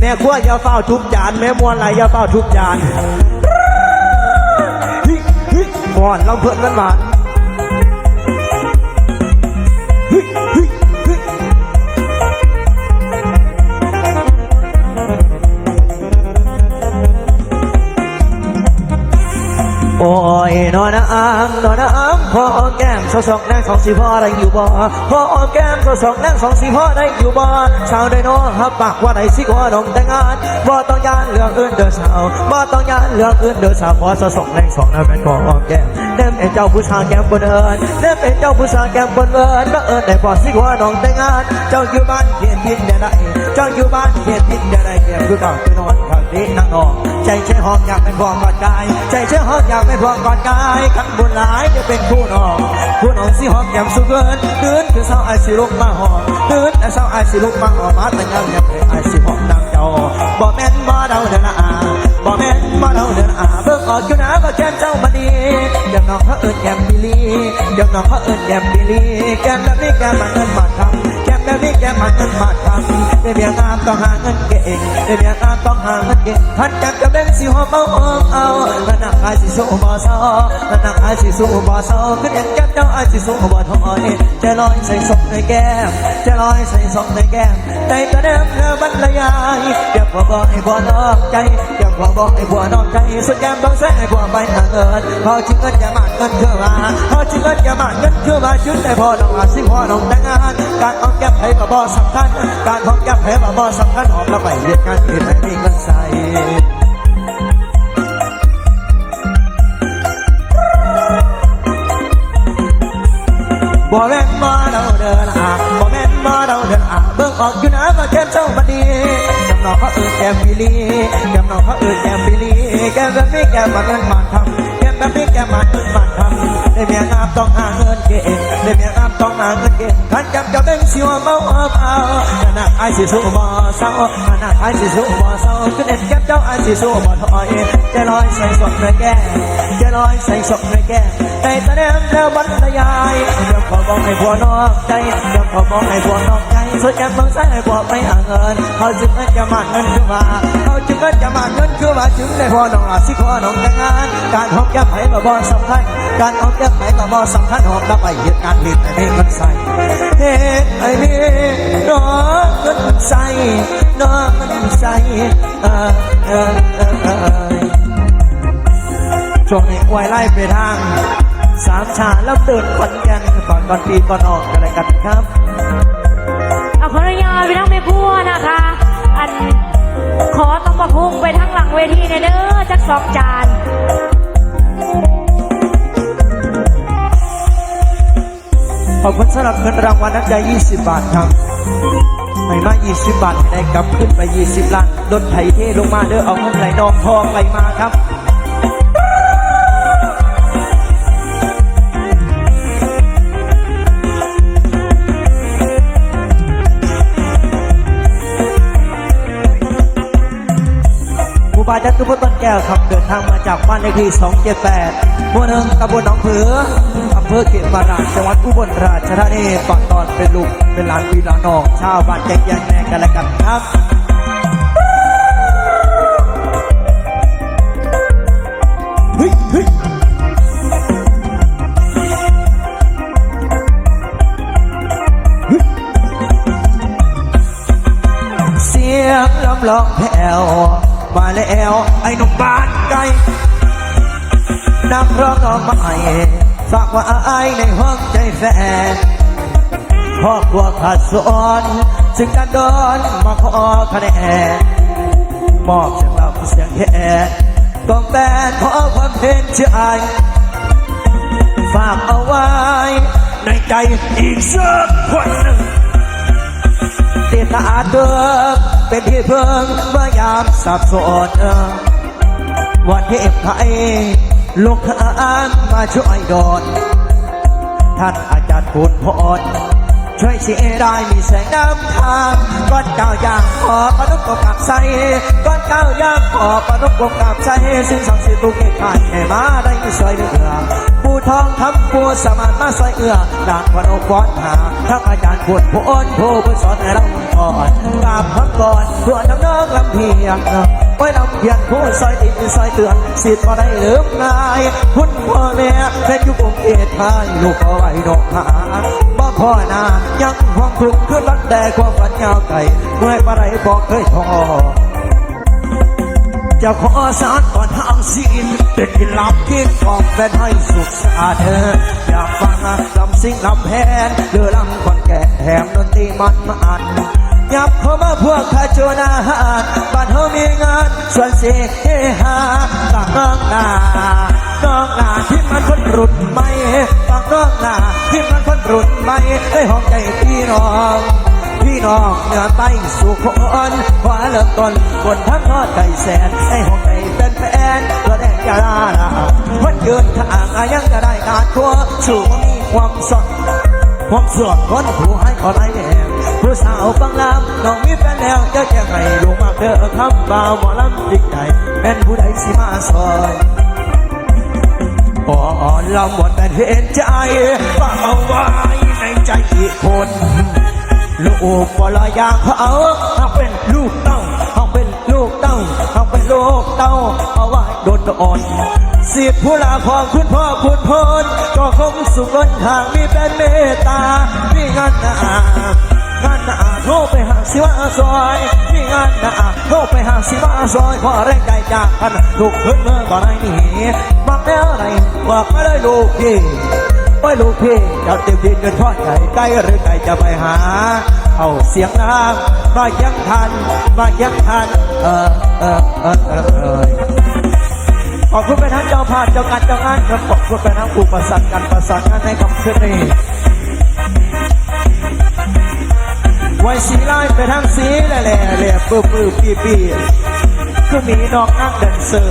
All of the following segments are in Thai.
แม่ขั้วอย่าเฝ้าทุกจาน แม่มวนไหลอย่าเฝ้าทุกจานฮิฮิก่อนลองเพื่อนกันมาน โอ้ยนอนน้ำนอนน้ำพออ้อมแก้มสองสองนางสองสี่พ่อได้อยู่บ่พออ้อมแก้มสองสองนางสองสี่พ่อได้อยู่บ่สาวได้น้อฮับปากว่าได้สิว่าน้องแต่งงานบ่ต้องยานเรื่องอื่นเด้อสาวบ่ต้องยานเรื่องอื่นเด้อสาวขอสองสองนางสองนั้นเป็นของอ้อมแก้มเดิมเป็นเจ้าผู้ชายแก้มบนเอิญเดิมเป็นเจ้าผู้ชายแก้มบนเอิญบังเอิญได้พอสิว่าน้องแต่งงาน เจ้าอยู่บ้านเขียนพินได้เจ้าอยู่บ้านเขียนพินได้แก้มคือเก่าไปนอนข้าง นี้นั่งนอใจเช่หองอยากเป็นพวงกอดกายใจเช่หองอยากเป็นพวงกอดกายขันบุญหลายจะเป็นคู่น้องคู่น้องสิหอมแก้มสุเกินเดินคือเศร้าไอายสิลุกมาหอมเดินแต่เศร้าไอายสิลุกมาหอมมาแต่ยังยังให้ไอายสิหอมนางเจ้าบ่แม่นบ่เดาเดินอาบ่แม่นบ่เดาเดินอาเบิ่งออกอยู่นะว่แก้มเจ้ามันดีแก้มน้องเขาเอิ้นแก้มบิลีแก้มน้องเขาเอิ้นแก้มบิลีแก้มแบบนี้แก้มมันเงินมาทำ แก้มแบบนี้แกมันเงินมาทำได้เบียงามต้องหาเงินเก่งได้เบียงามต้องหาเงินเก่งพันแก้มกับแบงสิหอมเอาเอาเอาขนาดไอายสิสู้บ่เศร้าขนาดไอายสิสู้บ่เศร้าขึ้นเอ็นแก้มเจ้าอายสิสู้บ่ถอยจะลอยใส่ศพในแก้มจะลอยใส่ศพในแก้มในกระเดิมเธอบรรยายเดี๋ยวพอบอกให้บัวนอกใจเดี๋ยว พอบอกให้บัวนอกใจสุดแก้มบางแสนให้บัวไปหาเงินพอชิงเงินอย่ามาเงินคือมาพอชิงเงินอย่ามาเงินคือมาชุดแต่พอน้องอาสิพอน้องแต่งงานการเอาแก้มให้กับบ่สำคัญการของแก้มให้กับบ่สำคัญหอมแล้วไปเรียนงานที่ไหนมีเงินใส่บ่แม่นบ่เราเดินอาบ่แม่นบ่เราเดินอาเบิ่งออกอยู่นะว่าแก้มเจ้าบัดดี มน้องเขาเอิ้นแก้มบิลีแก้มน้องเขาเอิ้นแก้มบิลีแก้มแบบนี้แก้มมาเงินมาทำแก้มแบบนี้แก้มมาเงินมาทำได้เมียงามต้องหาเงินเก่งได้เมียงามต้องหาเงินเก่งขันจำจะเป็นสิวเมาเอาเอาขนาดไอ้สิสู้บ่เศร้าขนาดไอ้สิสู้บ่เศร้าคือเด็ดแก้มเจ้าไอ้สิสู้บ่ถอยจะลอยใส่ศพในแก้มจะลอยใส่ศพในแก้มในตะเนมแล้วบรรยายเดี๋ยวขอบอกให้ผัวนอกใจเดี๋ยวขอบอกให้ผัวนอกใจ สุดแก้มบางแสนให้ผัวไปหาเงินเขาจึงจะมาเงินคือมาเขาจึงจะมาเงินคือมาจึงได้ผัวน้องอาสิขอน้องแต่งงาน การหอมแก้มให้กับบอสำคัญการหอมแก้มให้กับบอสำคัญหอมแล้วไปเหตุการณ์ลิ้นให้มันใส่เหตุไอ้นี่น้องมันใส่น้องมันใส่เออเออเออช่วงนี้อวายไล่ไปทางสามชาแล้วเดินขอนแก่นก่อนก่อนปีก่อนออกอะไรกันครับ พัวนะคะ อันขอต้องมาพุ่งไปทั้งหลังเวทีในเด้อจักสองจานขอบคุณสำหรับเงินรางวัลน้ำใจ20 บาทครับไม่มา 20 บาทได้กลับขึ้นไป 20ล้านรถไถเทลงมาเด้อเอาเงินไหลนองทองไหลมาครับ บาดเจ็บทุกคนต้นแก้วครับเดินทางมาจากบ้านเลขที่ 278หมู่หนึ่งตำบลหนองเผืออำเภอเขตบาราชจังหวัดอุบลราชธานีปักตอนเป็นลูกเป็นหลานพี่หลานน้องชาวบ้านแจกแยงแนงกันและกันครับเฮ้ยเฮ้ยเฮ้ยเสียงลำลองแผ่ว มาแล้วไอ้หนุ่มบ้านไกลนักร้องน้องใหม่ฝากว่าอายในห้องใจแฟนครอบครัวขาดสอนจึงการโดนมาขอคะแนนมอบเสียงรำเสียงแคนกองแบนขอความเห็นใจฝากเอาไว้ในใจอีกสักคนหนึ่งเตตาเดิม เป็นที่เพิ่งเมื่อยามสับสนวันเทพไทยลูกหานมาช่วยโดนท่านอาจารย์คุณพร ช่วยเชียได้มีแสงน้ำทางก้อนเก้าอยางขอประนุกกับใสก้อนเก้าอยางขอประนุกกับใจสซึ่งสังสิตุกเอกขันให้มาได้สวยเหลือผู้ทองคำปัวสมานมาใส่เอื้อด่างวันอกก้อนหาทั้งอาจารย์ปวดผู้อ้นผู้ผู้สอนให้เราก่อนกราบพักก่อนตัวน้ำน้องลำเพียงไว้ลำเพียงผู้ซอยติดซอยเตือนสิทธิ์บ่ได้ลืมง่ายคุณพ่อแม่เป็นยุคองค์เอทายลูกเอาไว้ดอกหา พ่อนายังห่วงทุกข์ขึ้นรักแต่ความฝันยาวไกลเมื่อปะไรบอกเคยทอจะขอสารก่อนทางสินเป็นกินลำกินของแฟนให้สุขสะอาดเธออยากฟังลำซิงลำแพนเดือลำคนแก่แถมดนตรีมันมาอันยับเข้ามาพวกข้าโจนาหารบ้านเฮามีงานส่วนเสียเฮฮาต่างน้องนาน้องนาที่มันคนรุ่นใหม่ต่างน้องนาที่มัน รุ่นใหม่ให้ห้องใจพี่น้อง พี่น้องเหนือใต้สู่คนขวาเริ่มต้นบนทั้งทอดไก่แสนให้ห้องไก่เป็นแฟนตัวแดงจะลาลาวันยืนทางอายังจะได้การทัวสู่มีความสดความสดคนผู้ให้ขอไล่แดงผู้สาวฟังลำน้องมีแฟนแล้วจะแจ้งให้ลูกมากเด้อคำบ่าวหมอลำจิกใจเป็นผู้ใดสิมาซอยอ่อนลำหมดแต่เห็นใจเอาไว้ใจอีก คนลูกบ่ลอยางเขาเขาเป็นลูกเต้าเขาเป็นลูกเต้าเขาเป็นลูกเต้าเอาไว้โดนอ่อนเสียผู้ลาของคุณพ่อคุณพลก็คงสุขล้นทางมีเป็นเมตตามีงานหนางานหนาโทรไปหาสิวาซอยมีงานหนาโทรไปหาสิวาซอยขอแรงใจจากพันถูกขึ้นเมื่อบ่ได้หนีบักแล้วไหนบอกไม่ได้ลูกพี่ โอ้ลูกพี่จ้าเต็มดินเงินทอดไก่ไก่หรือไก่จะไปหา เอาเสียงนางมายังทันมายังทันเออเออเออเออเออขอบคุณไปทั้งเจ้าภาพเจ้าการเจ้างานครับขอบคุณไปทั้งผู้ประสานกันประสานงานในคำคืนนี้ไว้สีไล่ไปทั้งสีแหล่แหล่แหล่ปื้อปื้อปีปีคือมีน้องนักแดนเซอ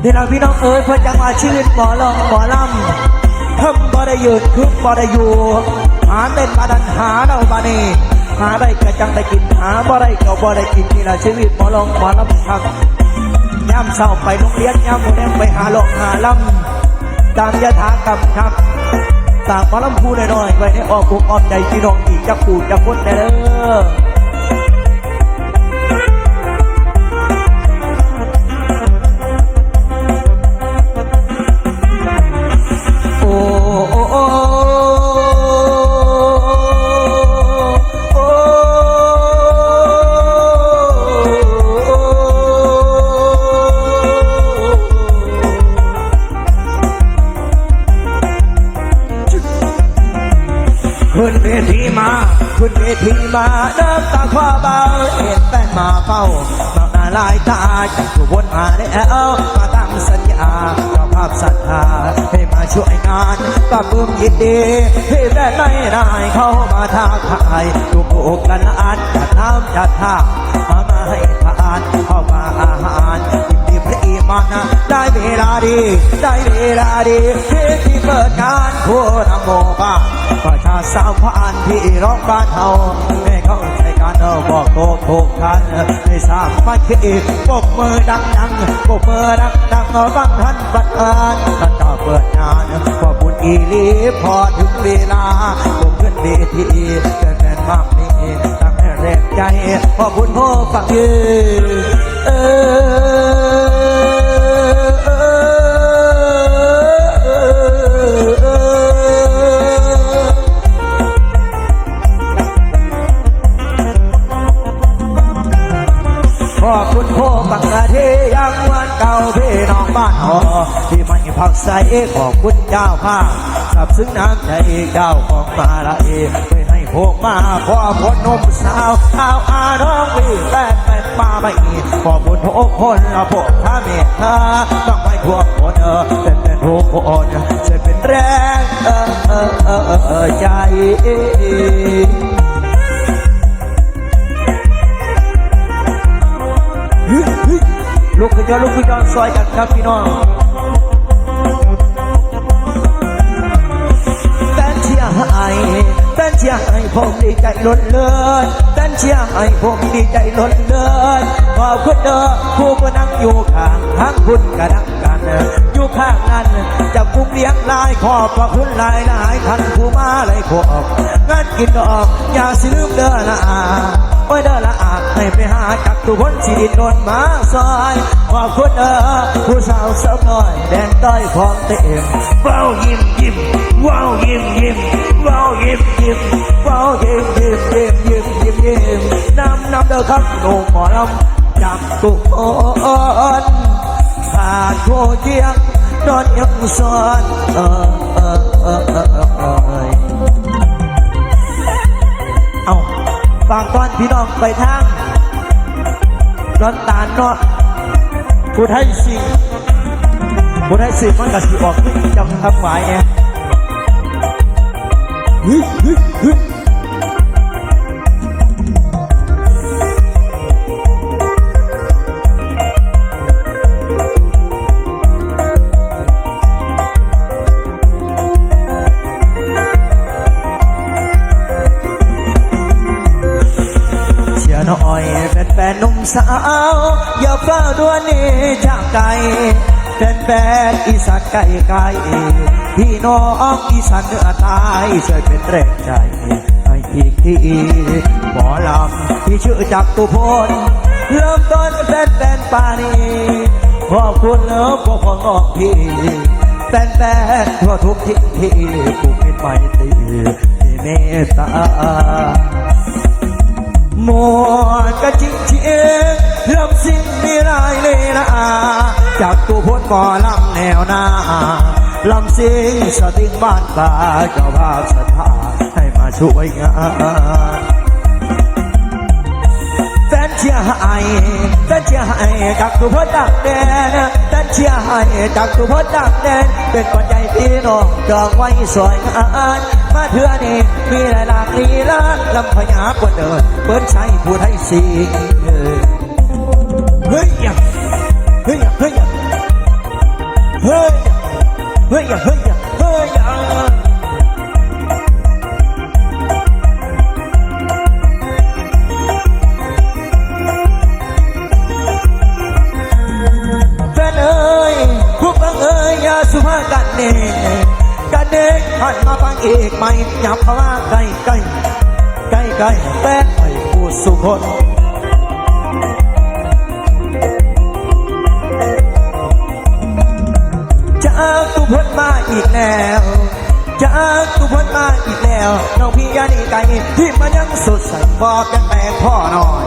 ร์นี่เราพี่น้องเอ๋ยเพื่อจะมาชื่นหมอลองหมอลำทำบ่ได้หยุดคึกบ่ได้อยู่หาเต้นมาดันหาเราบานี่หาได้กระจังได้กินหาบ่ได้ก็บ่ได้กินนี่แหละชีวิตหมอลองหมอลำครับย่ำเศร้าไปโรงเรียนย่ำโมเดลไปหาลองหาลำตามยถากรรมครับตากหมอลำพูน้อยๆไว้ในอ้อมอกอ้อมใจพี่น้องอีกจะปูดจะพ้นได้เด้อ ตาจากทุกวนมาแล้วมาตั้งสัญญาเจ้าภาพศรัทธาให้มาช่วยงานก็ปื้มยินดีที่ได้ไม่ได้เข้ามาท้าทายทุกโอกกันอันจัดน้ำจัดท่ามามาให้ทานเข้ามาอาหารอิ่มดีพระอีมันะได้เวลาดี ได้เวลาดีที่ที่เปิดงานทั่วนโมบ้านประชาสาวพานที่ร้องบ้านเฮาให้เข้าใจานอบอกโตโกทันให้สาบมาทีปกมือดังดังปกมือดังดังเออบังท่านประธานท่านต่อเปิดงานพอบุญอีลีพอถึงเวลาผมขึ้นเวทีเกินแน่นมากนี่ตั้งให้แรงใจพอบุญพ่อฟังยืนเออ อที่ไม่พักใสขอบคุณเจ้าภาพสับซึ้งน้ำใจเจ้าของมาละเอไม่ให้พวกมาขอผลนมสาวเอาอาน้องพี่แฟนแฟนมาไม่ขอบคุณทุกคนละพวกท่าเมตตาต้องไม่ทั่วคนเออเป็นเป็นทุกคนจะเป็นแรงเออเออเออใจ ลูกขึ้นยอดลูกขึ้นยอดซอยกันครับพี่น้องแฟนชเชียร์ให้ผมดีใจล้นเลิศแตนเชียร์ให้ผมดีใจล้นเลิศขอบคุณเด้อผู้ก็นั่งอยู่ข้างทางคุณกระดังกั อยู่ข้างนั้นจะกุ้งเลี้ยงลายขอบพระคุณลายหลายท่านผู้มาเลขอบงานกินดอกอย่าสิลืมเด้อละอาโอ้เด้อละอาให้ไปหาจักตุพนสิดินโดนมาซอยขอบคุณเด้อผู้สาวสาวน้อยแดนต้ของเต็มเฝ้ายิ้มยิ้มว้าวยิ้มยิ้มว้าวยิ้มยิ้มว้าวยิ้มยิ้มยิ้มยิ้มยิ้มยิ้มน้ำน้ำเด้อครับหนุ่มหมอลำจากตุพนผ่านโคน và cô chiếc đón nhung son ờ, ờ, ờ, ờ, ờ, ờ. เอาฝากตอนพี่น้องไปทางร้อนตาลเนาะผู้ให้สิผู้ให้สิมันก็สิออกจำทำหมายไง สาว อย่าเฝ้าดวนนี้จากไกลเป็นแฟนอีสานไกลไกลพี่น้องอีสานเหนือใต้ช่วยเป็นแรงใจให้อีกทีหมอลำที่ชื่อจักตุพลเริ่มต้นเป็นแฟนปานีขอบคุณเลิฟพวกของน้องพี่แฟนแฟนทั่วทุกทิศที่ผูกเป็นไมตรีมีเมตตา ดก็จริงจริงลำสิ้นมีรายเลยนะจากตัวพ้นหมอลำแนวหน้าลำสิ่งสติงบ้านป่าเจ้าภาพสถาให้มาช่วยงาน เชียให้แฟนเชียร์ให้จากตุพ้นดักแดนแฟนเชียร์ให้จากตุพ้นดักแดน เป็นปัจจัยพี่น้องดองไว้สวยงามมาเถื่อนี่มีหลายหลากลีลาลำพญากว่าเดินเปิ้นใช้ผู้ไทยสีเฮ้ย ย่าเข้ามาใกล้ใกล้ใกล้ใกล้แต่ไอ้ผู้สุคนจากตุพนมาอีกแล้วจากตุพนมาอีกแล้วน้องพี่ยานีไก่ที่มันยังสดใสบอกกันแต่พ่อหน่อย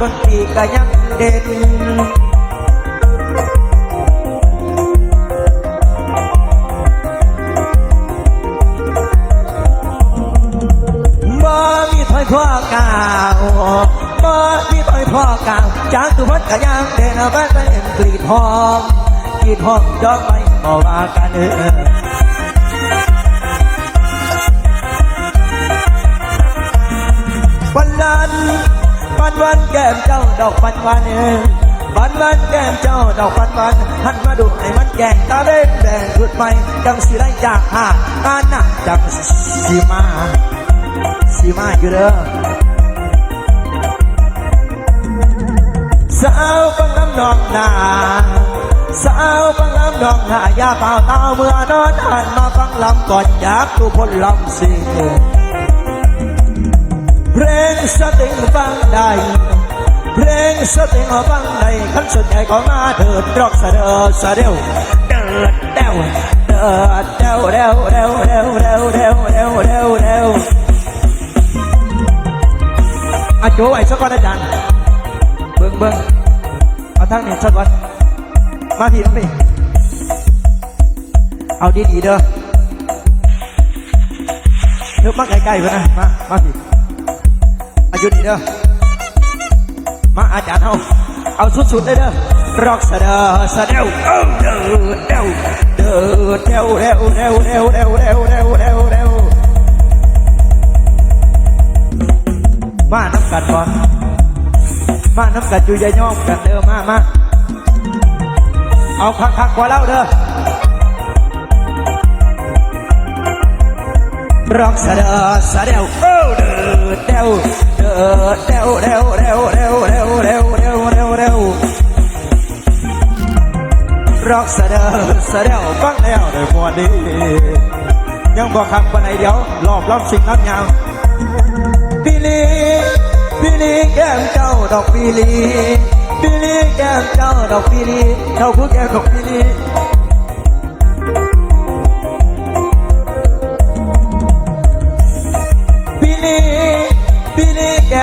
ดนตรีก็ยังเด่นบ่มีคอยพ่อเก่าบ่มีคอยพ่อเก่าจากตุพัดก็ยังเด่นเอาไปเป็นกลีดหอมกลีดหอมจองไปบ่ว่ากันเออวันนั้น วันวันแก้มเจ้าดอกวันวันเออวันวันแก้มเจ้าดอกวันวันหันมาดูให้มันแก่งตาเด่นแดงขึ้นไปจังสีได้จากหาอาหนักจังสีมาสีมาอยู่เด้อสาวฟังน้ำนองนาสาวฟังน้ำนองนายาเป่าตาเมื่อนอนหันมาฟังลำก่อนอยากดูพลลำสิ เพลงสติงฟังได้เพลงสติงฟังได้ขันสนใจก็มาเถิดรอกสะเดอสะเดวเดิดเดวเดิดเดวเดวเดวเดวเดวเดวเดวเดวเดวอาโจไอ้สักวันอาจารย์เบิ่งเบิ่งเอาทั้งนี้สักวันมาพี่น้องพี่เอาดีๆเด้อเดี๋ยวมาใกล้ๆไปนะมามาพี่ อายุนี่เด้อมาอาจารย์เอาเอาสุดๆเลยเด้อร็อกสะเดอสะเดวเอ้าเด้อเด้อเด้อเด้อเด้อเด้อเด้อเด้อเด้อเด้อเด้อเด้อมาน้ำกันก่อนมาน้ำกันอยู่อยาย่อมกันเด้อมามาเอาคักๆกว่าเล่าเด้อร้องสะเดอสะเดวเอ้าเด้อ เดวเด้อเดวเดวเดวเดวเดวเดวเดวเดวเดวร้องสะเดอสะเดวฟังแล้วได้มวนดียังบอกคำปานไหนเดี๋ยวรอบรอบสิ่งรับยาวปีลีปีลีแก้มเจ้าดอกปีลีปีลีแก้มเจ้าดอกปีลีเจ้าผู้แก้มดอกปีลี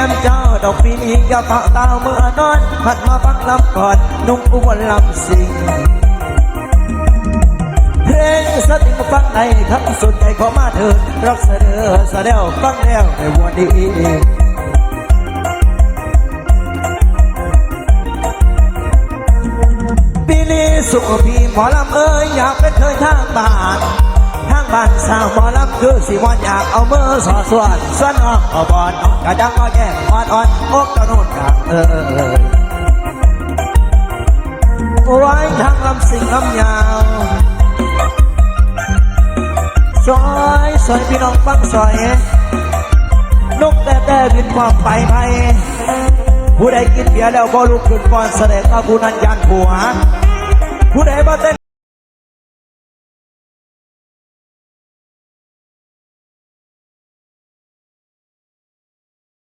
มเจ้าดอกปีลีอย่าเป่าตาเมื่อนอนหัดมาฟังลำก่อนนุ่งอุบลลำสิงเพลงสติงฟังในครับสนใจขอมาเถิดรักเสดอเสดวฟังแล้วในวันดีปีนี้สุขพีหมอลำเอ้ยอยากเป็นเคยทางบ้านท บ้านสาวหมอลำคือสิมอนอยากเอามือสอดสวดสนออกเอบอลออกกระดังก็แย่อ่อนอ่อนอกกระโนดกลางเออไว้ทางลำสิงลำยาวซอยซอยพี่น้องฟังซอยนกแต่แต่บินความไปไปผู้ใดกินเบียร์แล้วก็ลุกขึ้นก่อนแสดงว่าผู้นั้นยันหัวผู้ใดบ่เต้น